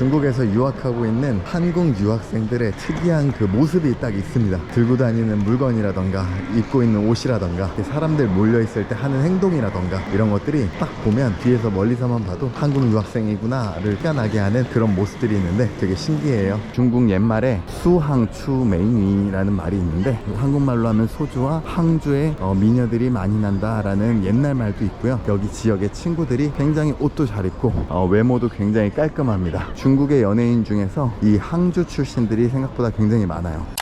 중국에서 유학하고 있는 한국 유학생들의 특이한 그 모습이 딱 있습니다. 들고 다니는 물건이라던가 입고 있는 옷이라던가 사람들 몰려 있을 때 하는 행동이라던가 이런 것들이 딱 보면 뒤에서 멀리서만 봐도 한국 유학생이구나를 깨나게 하는 그런 모습들이 있는데 되게 신기해요. 중국 옛말에 수항추 메이니라는 말이 있는데 한국말로 하면 소주와 항주의 어, 미녀들이 많이 난다라는 옛날 말도 있고요. 여기 지역의 친구들이 굉장히 옷도 잘 입고 어, 외모도 굉장히 깔끔합니다. 중 국의 연예인 중에서 이 항주 출신들이 생각보다 굉장히 많아요.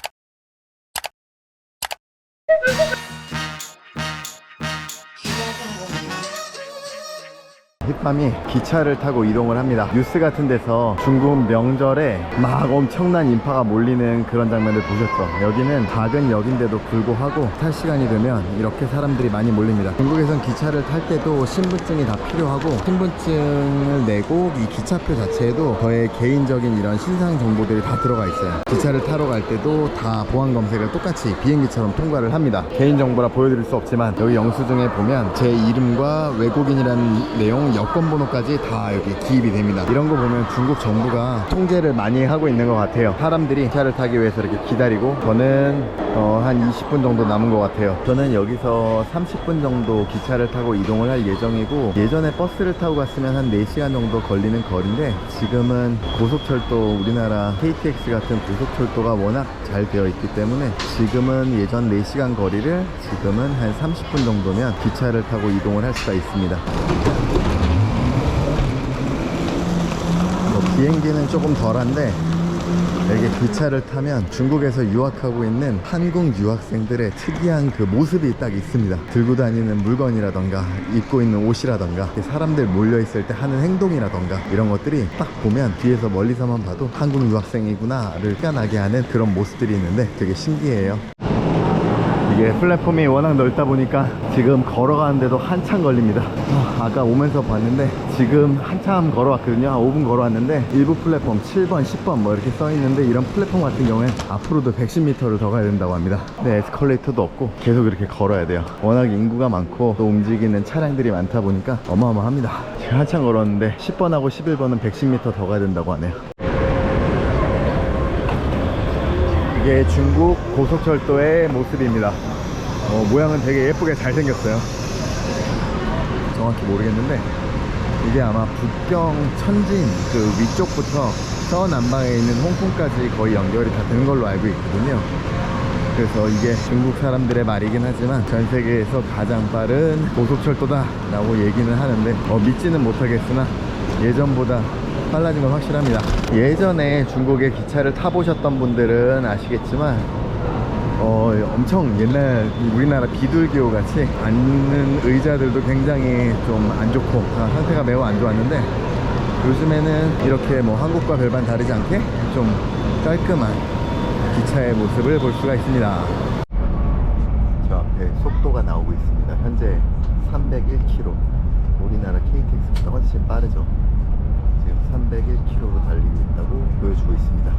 힙밤이 기차를 타고 이동을 합니다. 뉴스 같은 데서 중국 명절에 막 엄청난 인파가 몰리는 그런 장면을 보셨죠? 여기는 작은 역인데도 불구하고 탈 시간이 되면 이렇게 사람들이 많이 몰립니다. 중국에선 기차를 탈 때도 신분증이 다 필요하고 신분증을 내고 이 기차표 자체에도 저의 개인적인 이런 신상 정보들이 다 들어가 있어요. 기차를 타러 갈 때도 다 보안 검색을 똑같이 비행기처럼 통과를 합니다. 개인 정보라 보여드릴 수 없지만 여기 영수증에 보면 제 이름과 외국인이라는 내용 여권 번호까지 다 여기 기입이 됩니다. 이런 거 보면 중국 정부가 통제를 많이 하고 있는 것 같아요. 사람들이 기차를 타기 위해서 이렇게 기다리고 저는 어, 한 20분 정도 남은 것 같아요. 저는 여기서 30분 정도 기차를 타고 이동을 할 예정이고 예전에 버스를 타고 갔으면 한 4시간 정도 걸리는 거리인데 지금은 고속철도 우리나라 KTX 같은 고속철도가 워낙 잘 되어 있기 때문에 지금은 예전 4시간 거리를 지금은 한 30분 정도면 기차를 타고 이동을 할 수가 있습니다. 뭐 비행기는 조금 덜한데 이게 기차를 타면 중국에서 유학하고 있는 한국 유학생들의 특이한 그 모습이 딱 있습니다. 들고 다니는 물건이라던가 입고 있는 옷이라던가 사람들 몰려 있을 때 하는 행동이라던가 이런 것들이 딱 보면 뒤에서 멀리서만 봐도 한국 유학생이구나를 깨나게 하는 그런 모습들이 있는데 되게 신기해요. 이게 플랫폼이 워낙 넓다 보니까 지금 걸어가는데도 한참 걸립니다. 아, 까 오면서 봤는데 지금 한참 걸어왔거든요. 한 5분 걸어왔는데 일부 플랫폼 7번, 10번 뭐 이렇게 써 있는데 이런 플랫폼 같은 경우엔 앞으로도 110m를 더 가야 된다고 합니다. 근데 에스컬레이터도 없고 계속 이렇게 걸어야 돼요. 워낙 인구가 많고 또 움직이는 차량들이 많다 보니까 어마어마합니다. 지금 한참 걸었는데 10번하고 11번은 110m 더 가야 된다고 하네요. 이게 중국 고속철도의 모습입니다. 어, 모양은 되게 예쁘게 잘 생겼어요. 정확히 모르겠는데 이게 아마 북경 천진 그 위쪽부터 서남방에 있는 홍콩까지 거의 연결이 다 되는 걸로 알고 있거든요. 그래서 이게 중국 사람들의 말이긴 하지만 전 세계에서 가장 빠른 고속철도다 라고 얘기는 하는데 어, 믿지는 못하겠으나 예전보다 빨라진 건 확실합니다. 예전에 중국의 기차를 타보셨던 분들은 아시겠지만 어, 엄청 옛날 우리나라 비둘기호 같이 앉는 의자들도 굉장히 좀 안 좋고 아, 상태가 매우 안 좋았는데 요즘에는 이렇게 뭐 한국과 별반 다르지 않게 좀 깔끔한 기차의 모습을 볼 수가 있습니다. 저 앞에 속도가 나오고 있습니다. 현재 301km. 우리나라 KTX보다 훨씬 빠르죠. 지금 301km로 달리고 있다고 보여주고 있습니다.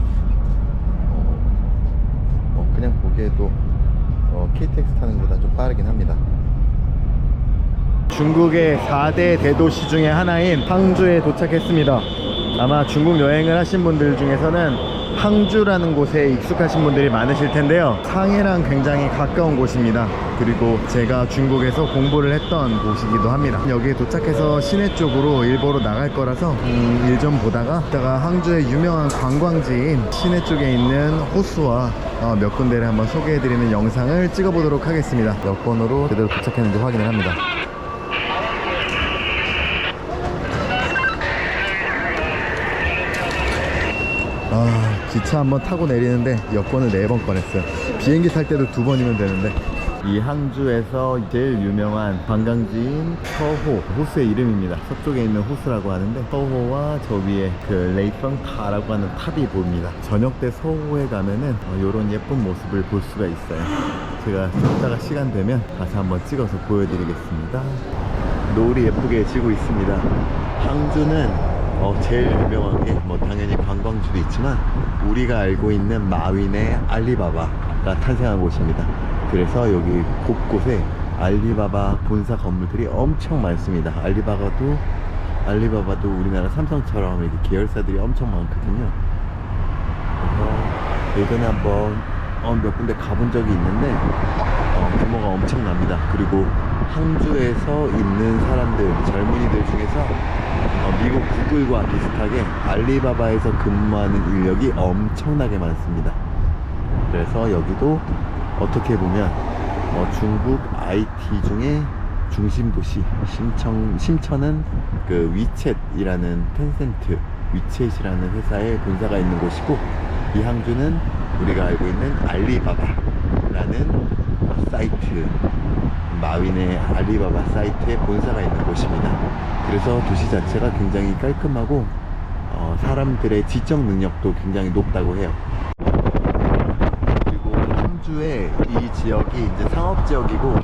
어, 어, 그냥 보기에도 어, KTX 타는 것보다 좀 빠르긴 합니다. 중국의 4대 대도시 중에 하나인 항주에 도착했습니다. 아마 중국 여행을 하신 분들 중에서는 항주라는 곳에 익숙하신 분들이 많으실 텐데요. 상해랑 굉장히 가까운 곳입니다. 그리고 제가 중국에서 공부를 했던 곳이기도 합니다. 여기에 도착해서 시내 쪽으로 일보러 나갈 거라서 음, 일좀 보다가 이따가 항주의 유명한 관광지인 시내 쪽에 있는 호수와 어, 몇 군데를 한번 소개해드리는 영상을 찍어보도록 하겠습니다. 여권으로 제대로 도착했는지 확인을 합니다. 아 기차 한번 타고 내리는데 여권을 네 번 꺼냈어요 비행기 탈 때도 두 번이면 되는데 이 항주에서 제일 유명한 관광지인 서호 호수의 이름입니다. 서쪽에 있는 호수라고 하는데 서호와 저 위에 그 레이펑타라고 하는 탑이 보입니다. 저녁 때 서호에 가면은 이런 예쁜 모습을 볼 수가 있어요. 제가 이따가 시간 되면 다시 한번 찍어서 보여드리겠습니다. 노을이 예쁘게 지고 있습니다. 항주는 어, 제일 유명한 게 뭐 당연히 관광지도 있지만 우리가 알고 있는 마윈의 알리바바가 탄생한 곳입니다. 그래서 여기 곳곳에 알리바바 본사 건물들이 엄청 많습니다. 알리바바도 알리바바도 우리나라 삼성처럼 이렇게 계열사들이 엄청 많거든요. 그래서 예전에 한번 어, 몇 군데 가본 적이 있는데 어, 규모가 엄청납니다. 그리고 항주에서 있는 사람들, 젊은이들 중에서 어, 미국 구글과 비슷하게 알리바바에서 근무하는 인력이 엄청나게 많습니다. 그래서 여기도 어떻게 보면 어, 중국 IT 중에 중심 도시 심청 심천은 그 위챗이라는 텐센트 위챗이라는 회사의 본사가 있는 곳이고 이 항주는 우리가 알고 있는 알리바바라는 사이트 마윈의 알리바바 사이트의 본사가 있는 곳입니다. 그래서 도시 자체가 굉장히 깔끔하고 어, 사람들의 지적 능력도 굉장히 높다고 해요. 그리고 항주의 이 지역이 이제 상업 지역이고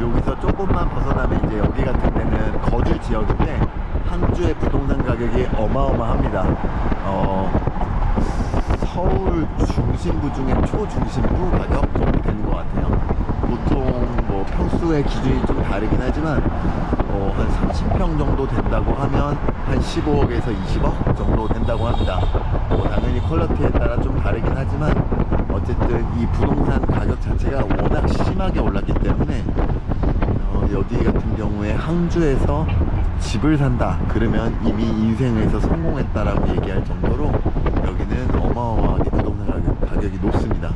여기서 조금만 벗어나면 이제 여기 같은 데는 거주 지역인데 항주의 부동산 가격이 어마어마합니다. 어, 서울 중심부 중에 초중심부 가격 정도 되는 것 같아요. 보통 뭐 평수의 기준이 좀 다르긴 하지만 어, 한 30평 정도 된다고 하면 한 15억에서 20억 정도 된다고 합니다. 뭐 당연히 퀄리티에 따라 좀 다르긴 하지만 어쨌든 이 부동산 가격 자체가 워낙 심하게 올랐기 때문에 어, 여기 같은 경우에 항주에서 집을 산다 그러면 이미 인생에서 성공했다라고 얘기할 정도로 여기는 어마어마하게 부동산 가격, 가격이 높습니다.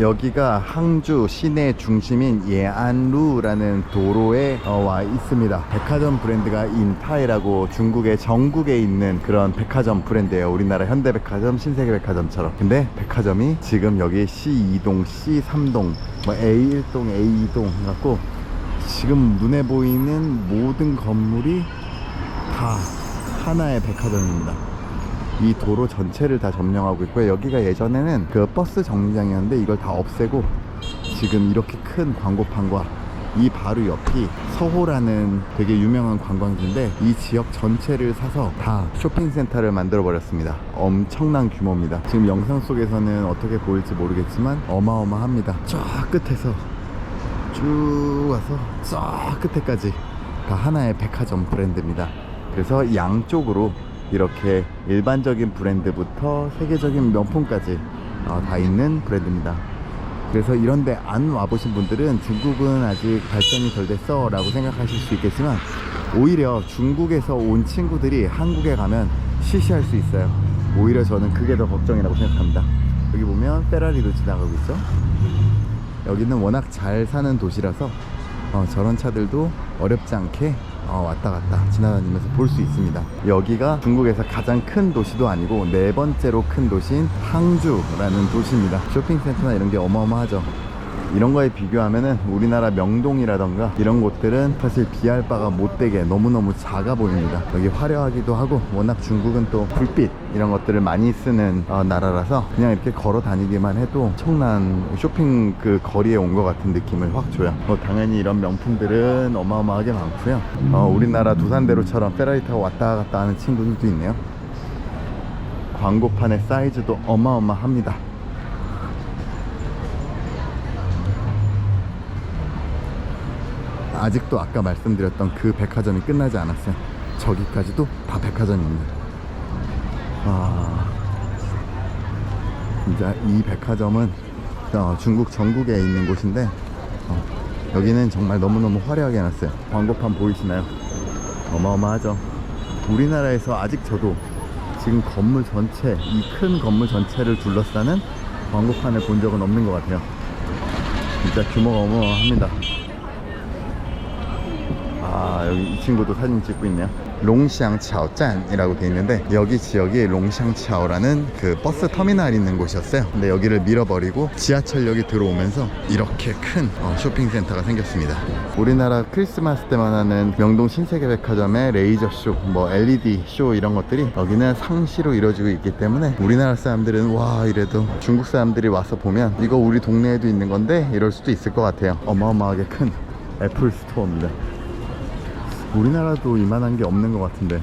여기가 항주 시내 중심인 예안루라는 도로에 어, 와 있습니다. 백화점 브랜드가 인타이라고 중국의 전국에 있는 그런 백화점 브랜드예요. 우리나라 현대백화점, 신세계백화점처럼. 근데 백화점이 지금 여기 C2동, C3동, 뭐 A1동, A2동 해갖고 지금 눈에 보이는 모든 건물이 다 하나의 백화점입니다. 이 도로 전체를 다 점령하고 있고요. 여기가 예전에는 그 버스 정류장이었는데 이걸 다 없애고 지금 이렇게 큰 광고판과 이 바로 옆이 서호라는 되게 유명한 관광지인데 이 지역 전체를 사서 다 쇼핑센터를 만들어 버렸습니다. 엄청난 규모입니다. 지금 영상 속에서는 어떻게 보일지 모르겠지만 어마어마합니다. 쫙 끝에서 쭉 와서 쫙 끝에까지 다 하나의 백화점 브랜드입니다. 그래서 양쪽으로 이렇게 일반적인 브랜드부터 세계적인 명품까지 어, 다 있는 브랜드입니다. 그래서 이런데 안 와보신 분들은 중국은 아직 발전이 덜 됐어 라고 생각하실 수 있겠지만 오히려 중국에서 온 친구들이 한국에 가면 시시할 수 있어요. 오히려 저는 그게 더 걱정이라고 생각합니다. 여기 보면 페라리도 지나가고 있죠. 여기는 워낙 잘 사는 도시라서 어, 저런 차들도 어렵지 않게 어, 왔다 갔다 지나다니면서 볼 수 있습니다. 여기가 중국에서 가장 큰 도시도 아니고 네 번째로 큰 도시인 항주라는 도시입니다. 쇼핑센터나 이런 게 어마어마하죠. 이런 거에 비교하면은 우리나라 명동이라던가 이런 곳들은 사실 비할 바가 못되게 너무너무 작아 보입니다. 여기 화려하기도 하고 워낙 중국은 또 불빛 이런 것들을 많이 쓰는 어, 나라라서 그냥 이렇게 걸어 다니기만 해도 엄청난 쇼핑 그 거리에 온 것 같은 느낌을 확 줘요. 뭐 당연히 이런 명품들은 어마어마하게 많고요. 어, 우리나라 두산대로처럼 페라리 타고 왔다 갔다 하는 친구들도 있네요. 광고판의 사이즈도 어마어마합니다. 아직도 아까 말씀드렸던 그 백화점이 끝나지 않았어요. 저기까지도 다 백화점입니다. 아, 진짜 이 백화점은 어, 중국 전국에 있는 곳인데 어, 여기는 정말 너무너무 화려하게 해놨어요. 광고판 보이시나요? 어마어마하죠. 우리나라에서 아직 저도 지금 건물 전체, 이 큰 건물 전체를 둘러싸는 광고판을 본 적은 없는 것 같아요. 진짜 규모가 어마어마합니다. 아 여기 이 친구도 사진 찍고 있네요. 롱샹차오짠이라고 돼 있는데 여기 지역이 롱샹차오라는 그 버스 터미널 있는 곳이었어요. 근데 여기를 밀어버리고 지하철역이 들어오면서 이렇게 큰 어, 쇼핑센터가 생겼습니다. 우리나라 크리스마스 때만 하는 명동 신세계백화점의 레이저쇼 뭐 LED 쇼 이런 것들이 여기는 상시로 이루어지고 있기 때문에 우리나라 사람들은 와 이래도 중국 사람들이 와서 보면 이거 우리 동네에도 있는 건데 이럴 수도 있을 것 같아요. 어마어마하게 큰 애플 스토어입니다 우리나라도 이만한 게 없는 것 같은데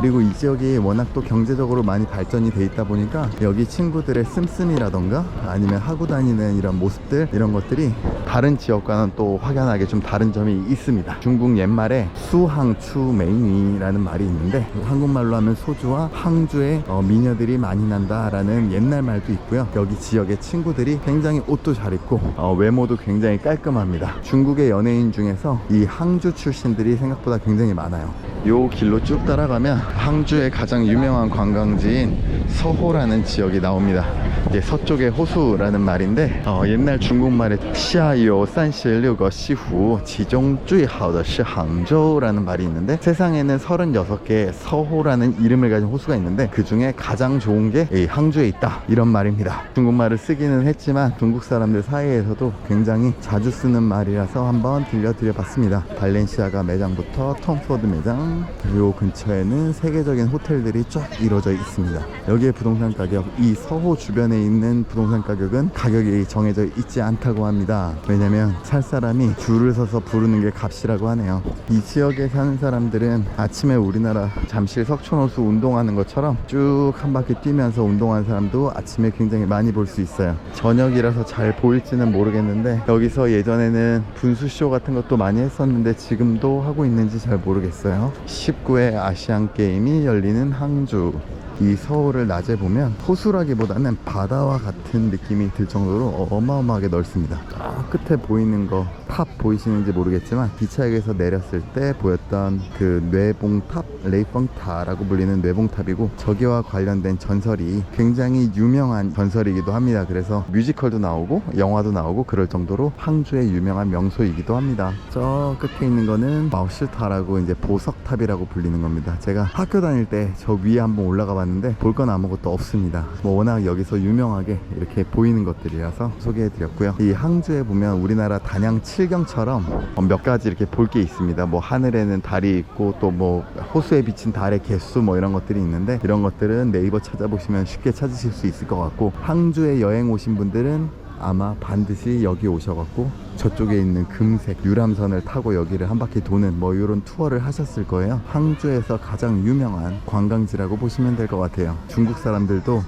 그리고 이 지역이 워낙 또 경제적으로 많이 발전이 돼 있다 보니까 여기 친구들의 씀씀이라던가 아니면 하고 다니는 이런 모습들 이런 것들이 다른 지역과는 또 확연하게 좀 다른 점이 있습니다. 중국 옛말에 수항추 메인이라는 말이 있는데 한국말로 하면 소주와 항주의 어, 미녀들이 많이 난다 라는 옛날 말도 있고요. 여기 지역의 친구들이 굉장히 옷도 잘 입고 어, 외모도 굉장히 깔끔합니다. 중국의 연예인 중에서 이 항주 출신들이 생각보다 굉장히 많아요. 요 길로 쭉 따라가면 항주의 가장 유명한 관광지인 서호라는 지역이 나옵니다. 이제 서쪽의 호수라는 말인데 어, 옛날 중국말에 시아요 산시일류거 시후 지종주이하오더시 항저우라는 말이 있는데 세상에는 36개의 서호라는 이름을 가진 호수가 있는데 그 중에 가장 좋은 게 이 항주에 있다. 이런 말입니다. 중국말을 쓰기는 했지만 중국 사람들 사이에서도 굉장히 자주 쓰는 말이라서 한번 들려드려 봤습니다. 발렌시아가 매장부터 톰포드 매장 그리고 근처에는 세계적인 호텔들이 쫙 이루어져 있습니다. 여기 에 부동산 가격 이 서호 주변에 있는 부동산 가격은 가격이 정해져 있지 않다고 합니다. 왜냐면 살 사람이 줄을 서서 부르는 게 값이라고 하네요. 이 지역에 사는 사람들은 아침에 우리나라 잠실 석촌호수 운동하는 것처럼 쭉 한 바퀴 뛰면서 운동하는 사람도 아침에 굉장히 많이 볼 수 있어요. 저녁이라서 잘 보일지는 모르겠는데 여기서 예전에는 분수쇼 같은 것도 많이 했었는데 지금도 하고 있는지 잘 모르겠어요. 19회 아시안 게임이 열리는 항주. 이 서울을 낮에 보면 호수라기보다는 바다와 같은 느낌이 들 정도로 어마어마하게 넓습니다. 저 끝에 보이는 거 탑 보이시는지 모르겠지만 기차역에서 내렸을 때 보였던 그 뇌봉탑, 레이펑타라고 불리는 뇌봉탑이고 저기와 관련된 전설이 굉장히 유명한 전설이기도 합니다. 그래서 뮤지컬도 나오고 영화도 나오고 그럴 정도로 항주의 유명한 명소이기도 합니다. 저 끝에 있는 거는 마우실타라고 이제 보석탑이라고 불리는 겁니다. 제가 학교 다닐 때 저 위에 한번 올라가 봤는데 볼 건 아무것도 없습니다. 뭐 워낙 여기서 유명하게 이렇게 보이는 것들이라서 소개해 드렸고요. 이 항주에 보면 우리나라 단양 칠경처럼 어, 몇 가지 이렇게 볼 게 있습니다. 뭐 하늘에는 달이 있고 또 뭐 호수에 비친 달의 개수 뭐 이런 것들이 있는데 이런 것들은 네이버 찾아보시면 쉽게 찾으실 수 있을 것 같고 항주에 여행 오신 분들은 아마 반드시 여기 오셔갖고 저쪽에 있는 금색 유람선을 타고 여기를 한 바퀴 도는 뭐 이런 투어를 하셨을 거예요. 항주에서 가장 유명한 관광지라고 보시면 될 것 같아요. 중국 사람들도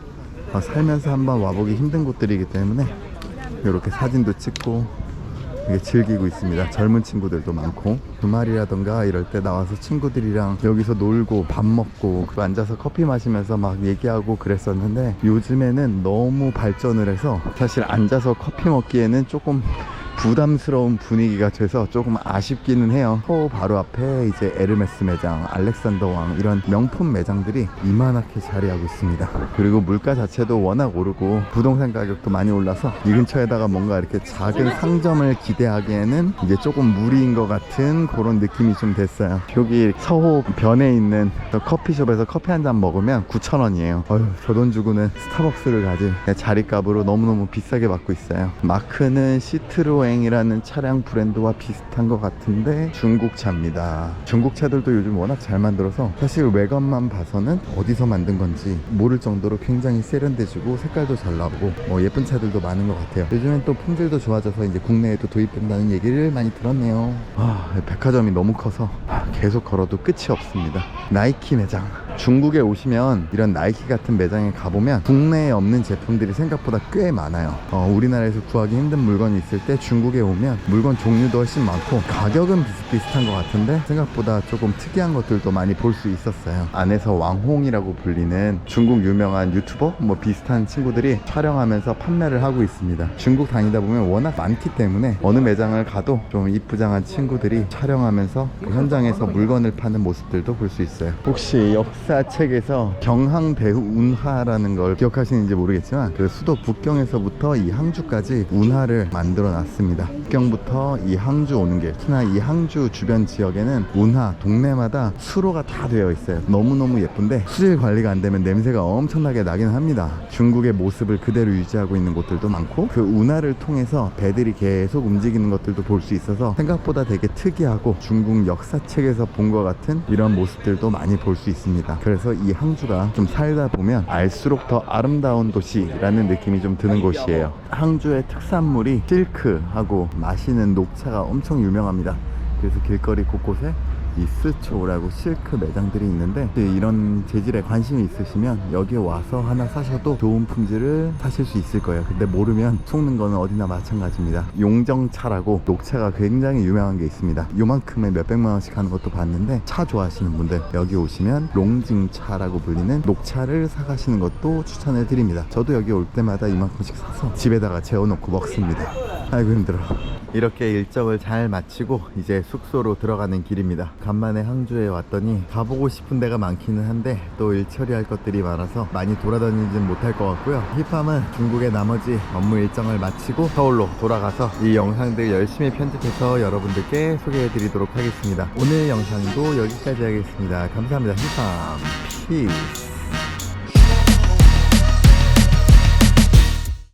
어, 살면서 한번 와보기 힘든 곳들이기 때문에 이렇게 사진도 찍고 즐기고 있습니다. 젊은 친구들도 많고 주말이라던가 이럴 때 나와서 친구들이랑 여기서 놀고 밥 먹고 그 앉아서 커피 마시면서 막 얘기하고 그랬었는데 요즘에는 너무 발전을 해서 사실 앉아서 커피 먹기에는 조금 부담스러운 분위기가 돼서 조금 아쉽기는 해요. 호 바로 앞에 이제 에르메스 매장, 알렉산더 왕 이런 명품 매장들이 이만하게 자리하고 있습니다. 그리고 물가 자체도 워낙 오르고 부동산 가격도 많이 올라서 이 근처에다가 뭔가 이렇게 작은 상점을 기대하기에는 이게 조금 무리인 것 같은 그런 느낌이 좀 됐어요. 여기 서호 변에 있는 저 커피숍에서 커피 한 잔 먹으면 9,000원이에요. 어휴, 저 돈 주고는 스타벅스를 가지 자리값으로 너무너무 비싸게 받고 있어요. 마크는 시트로 앵이라는 차량 브랜드와 비슷한 것 같은데 중국 차입니다. 중국 차들도 요즘 워낙 잘 만들어서 사실 외관만 봐서는 어디서 만든 건지 모를 정도로 굉장히 세련돼지고 색깔도 잘 나오고 뭐 예쁜 차들도 많은 것 같아요. 요즘엔 또 품질도 좋아져서 이제 국내에도 도입된다는 얘기를 많이 들었네요. 아, 백화점이 너무 커서 아, 계속 걸어도 끝이 없습니다. 나이키 매장. 중국에 오시면 이런 나이키 같은 매장에 가보면 국내에 없는 제품들이 생각보다 꽤 많아요. 어, 우리나라에서 구하기 힘든 물건이 있을 때 중국에 오면 물건 종류도 훨씬 많고 가격은 비슷비슷한 것 같은데 생각보다 조금 특이한 것들도 많이 볼 수 있었어요. 안에서 왕홍이라고 불리는 중국 유명한 유튜버 뭐 비슷한 친구들이 촬영하면서 판매를 하고 있습니다. 중국 다니다 보면 워낙 많기 때문에 어느 매장을 가도 좀 이쁘장한 친구들이 촬영하면서 그 현장에서 물건을 파는 모습들도 볼 수 있어요. 혹시 역사 책에서 경항대운하라는 걸 기억하시는지 모르겠지만 그 수도 북경에서부터 이 항주까지 운하를 만들어 놨습니다. 북경부터 이 항주 오는 길, 특히나 이 항주 주변 지역에는 운하 동네마다 수로가 다 되어 있어요. 너무너무 예쁜데 수질 관리가 안 되면 냄새가 엄청나게 나긴 합니다. 중국의 모습을 그대로 유지하고 있는 곳들도 많고 그 운하를 통해서 배들이 계속 움직이는 것들도 볼 수 있어서 생각보다 되게 특이하고 중국 역사책에서 본 것 같은 이런 모습들도 많이 볼 수 있습니다. 그래서 이 항주가 좀 살다 보면 알수록 더 아름다운 도시라는 느낌이 좀 드는 곳이에요. 항주의 특산물이 실크하고 마시는 녹차가 엄청 유명합니다. 그래서 길거리 곳곳에 이 스초라고 실크 매장들이 있는데 이런 재질에 관심이 있으시면 여기 와서 하나 사셔도 좋은 품질을 사실 수 있을 거예요. 근데 모르면 속는 거는 어디나 마찬가지입니다. 용정차라고 녹차가 굉장히 유명한 게 있습니다. 요만큼에 몇백만 원씩 하는 것도 봤는데 차 좋아하시는 분들 여기 오시면 롱징차라고 불리는 녹차를 사가시는 것도 추천해 드립니다. 저도 여기 올 때마다 이만큼씩 사서 집에다가 재워놓고 먹습니다. 아이고 힘들어. 이렇게 일정을 잘 마치고 이제 숙소로 들어가는 길입니다. 간만에 항주에 왔더니 가보고 싶은 데가 많기는 한데 또 일 처리할 것들이 많아서 많이 돌아다니진 못할 것 같고요. 힙함은 중국의 나머지 업무 일정을 마치고 서울로 돌아가서 이 영상들 열심히 편집해서 여러분들께 소개해 드리도록 하겠습니다. 오늘 영상도 여기까지 하겠습니다. 감사합니다. 힙함. 피스.